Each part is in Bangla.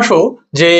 আসো যে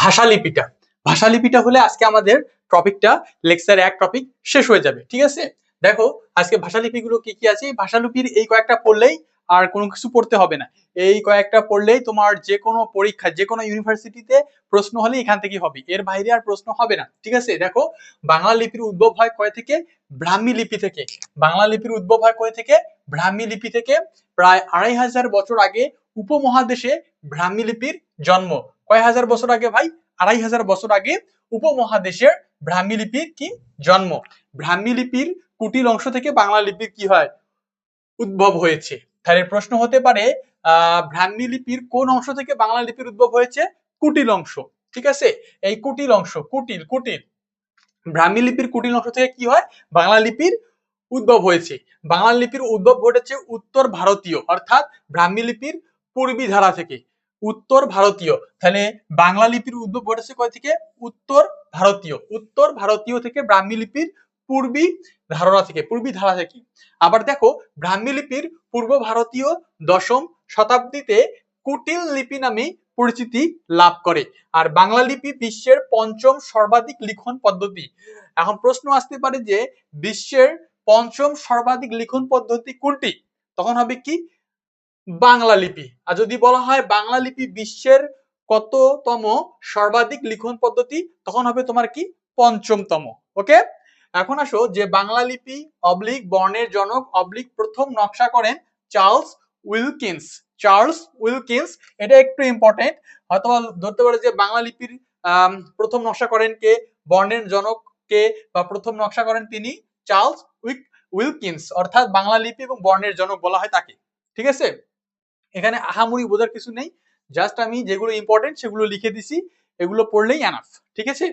ভাষালিপিটা। ভাষালিপিটা হলে আজকে আমাদের টপিকটা, লেকচার এক টপিক শেষ হয়ে যাবে, ঠিক আছে? দেখো, আজকে ভাষালিপিগুলো কি কি আছে? ভাষালিপির এই কয়েকটা পড়লেই আর কোনো কিছু পড়তে হবে না। এই কয়েকটা পড়লেই তোমার যে কোনো পরীক্ষা যে কোনো ইউনিভার্সিটিতে প্রশ্ন হলে এখান থেকে হবে। এর বাইরে আর প্রশ্ন হবে না, ঠিক আছে? দেখো, বাংলা লিপির উদ্ভব হয় কয় থেকে? ব্রাহ্মী লিপি থেকে। বাংলা লিপির উদ্ভব হয় কয় থেকে? ব্রাহ্মী লিপি থেকে। প্রায় আড়াই হাজার বছর আগে উপমহাদেশে ব্রাহ্মী লিপির জন্ম। কয় হাজার বছর আগে ভাই? আড়াই হাজার বছর আগে উপমহাদেশের ব্রাহ্মী লিপির কি? জন্ম। ব্রাহ্মী লিপির কুটিল অংশ থেকে বাংলা লিপির কি হয়? উদ্ভব হয়েছে। তাহলে প্রশ্ন হতে পারে, আহ, ব্রাহ্মী লিপির কোন অংশ থেকে বাংলা লিপির উদ্ভব হয়েছে? কুটিল অংশ। ঠিক আছে? এই কুটিল অংশ, কুটিল কুটিল। ব্রাহ্মী লিপির কুটিল অংশ থেকে কি হয়? বাংলা লিপির উদ্ভব হয়েছে। বাংলা লিপির উদ্ভব ঘটেছে উত্তর ভারতীয়, অর্থাৎ ব্রাহ্মী লিপির পূর্বী ধারা থেকে। উত্তর ভারতীয়। তাহলে বাংলা লিপির উদ্ভব ঘটেছে কয় থেকে? উত্তর ভারতীয়। উত্তর ভারতীয় থেকে ব্রাহ্মী লিপির পূর্বী ধারণা থেকে, পূর্বী ধারা থেকে। আবার দেখো, ব্রাহ্মী লিপির পূর্ব ভারতীয় দশম শতাব্দীতে কুটিল লিপি নামে পরিচিতি লাভ করে। আর বাংলা লিপি বিশ্বের পঞ্চম সর্বাধিক লিখন পদ্ধতি। এখন প্রশ্ন আসতে পারে যে, বিশ্বের পঞ্চম সর্বাধিক লিখন পদ্ধতি কোনটি? তখন হবে কি? বাংলা লিপি। আর যদি বলা হয় বাংলা লিপি বিশ্বের কততম সর্বাধিক লিখন পদ্ধতি, তখন হবে তোমার কি? পঞ্চমতম। ওকে এখন আসো, যে বাংলা লিপি অবলিক বর্ণের জনক, অবলিক প্রথম নকশা করেন চার্লস উইলকিন্স। চার্লস উইলকিন্স, এটা একটু ইম্পর্টেন্ট হয়তো ধরতে পারে যে বাংলা লিপির প্রথম নকশা করেন কে? বর্ণের জনক কে? বা প্রথম নকশা করেন তিনি চার্লস উইক, উইলকিন্স। অর্থাৎ বাংলা লিপি এবং বর্ণের জনক বলা হয় তাকে। ঠিক আছে? এখানে আহামরি বোঝার কিছু নেই জাস্ট আমি যেগুলো ইম্পর্টেন্ট সেগুলো লিখে দিছি, এগুলো পড়লেই এনাফ ঠিক আছে?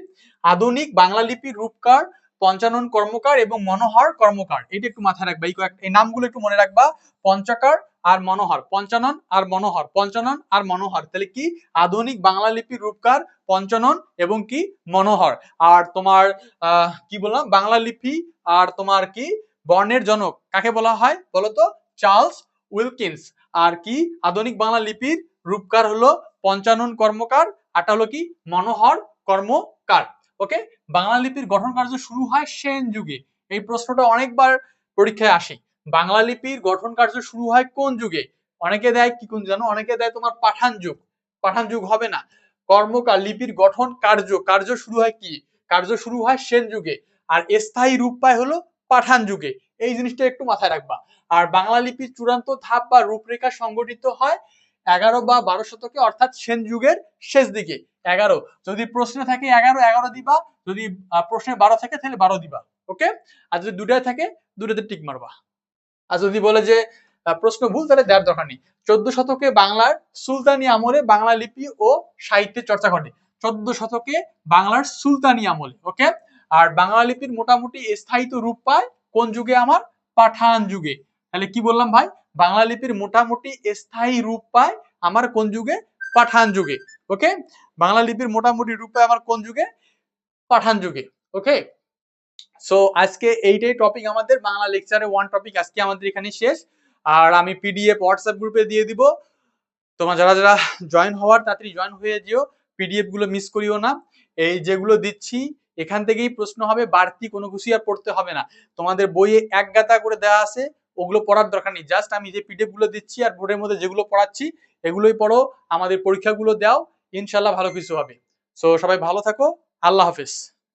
আধুনিক বাংলা লিপির রূপকার, পঞ্চানন কর্মকার এবং মনোহর কর্মকার, এটা একটু মাথায় রাখবা, এই কয়েকটা এই নামগুলো একটু মনে রাখবা, পঞ্চকার আর মনোহর, পঞ্চানন আর মনোহর, পঞ্চানন আর মনোহর, তাহলে কি? আধুনিক বাংলা লিপির রূপকার, পঞ্চানন এবং কি? মনোহর, আর তোমার কি বললাম? বাংলা লিপি, আর তোমার কি? বর্ণের জনক, কাকে বলা হয়? বলতো চার্লস উইলকিন্স আর কি? আধুনিক বাংলা লিপির রূপকার হলো পঞ্চানন কর্মকার, আরটা হলো কি? মনোহর কর্মকার। ওকে? বাংলা লিপির গঠন কার্য শুরু হয় সেন যুগে। এই প্রশ্নটা অনেকবার পরীক্ষায় আসে। বাংলা লিপির গঠন কার্য শুরু হয় কোন যুগে? অনেকে দেয় কি কোন জানো? অনেকে দেয় তোমার পাঠান যুগ। পাঠান যুগ হবে না। কর্মকার, লিপির গঠন কার্য। কার্য শুরু হয় কি? কার্য শুরু হয় সেন যুগে। আর স্থায়ী রূপ পায় হলো পাঠান যুগে। এই জিনিসটা একটু মাথায় রাখবা। আর বাংলা লিপির চূড়ান্ত ধাপ বা রূপরেখা সংগঠিত হয় এগারো বা বারো শতকে, অর্থাৎ সেন যুগের শেষ দিকে। এগারো। যদি প্রশ্নে থাকে এগারো এগারো দিবা। যদি প্রশ্নে বারো থাকে, তাহলে বারো দিবা। ওকে? আর যদি দুটায় থাকে, দুটাতে টিক মারবা। আর যদি বলে যে প্রশ্ন ভুল, তাহলে দেওয়ার দরকার নেই। চোদ্দ শতকে বাংলার সুলতানি আমলে বাংলা লিপি ও সাহিত্যের চর্চা ঘটে। চোদ্দ শতকে বাংলার সুলতানি আমলে, ওকে? আর বাংলা লিপির মোটামুটি স্থায়িত রূপ পায় কোন যুগে আমার? পাঠান যুগে। তাহলে কি বললাম ভাই? বাংলা লিপির মোটামুটি স্থায়ী রূপ পায় আমার কোন যুগে? পাঠান যুগে ওকে বাংলা লিপির মোটামুটি রূপ পায় আমার কোন যুগে? পাঠান যুগে ওকে সো আজকে এইটাই টপিক আমাদের, বাংলা লেকচারে ওয়ান টপিক আজকে আমাদের এখানে শেষ। আর আমি পিডিএফ হোয়াটসঅ্যাপ গ্রুপে দিয়ে দিব। তোমার যারা যারা জয়েন হওয়ার, তাড়াতাড়ি জয়েন হয়ে যেও। পিডিএফগুলো মিস করিও না। এই যেগুলো দিচ্ছি, এখান থেকেই প্রশ্ন হবে, বাড়তি কোনো কিছু আর পড়তে হবে না। তোমাদের বইয়ে এক গাদা করে দেওয়া আছে। ওগুলো পড়ার দরকার নেই। জাস্ট আমি যে পিডিএফগুলো দিচ্ছি আর বোর্ডের মধ্যে যেগুলো পড়াচ্ছি, এগুলোই পড়ো, আমাদের পরীক্ষাগুলো দাও, ইনশাল্লাহ ভালো কিছু হবে। সো সবাই ভালো থাকো, আল্লাহ হাফিজ।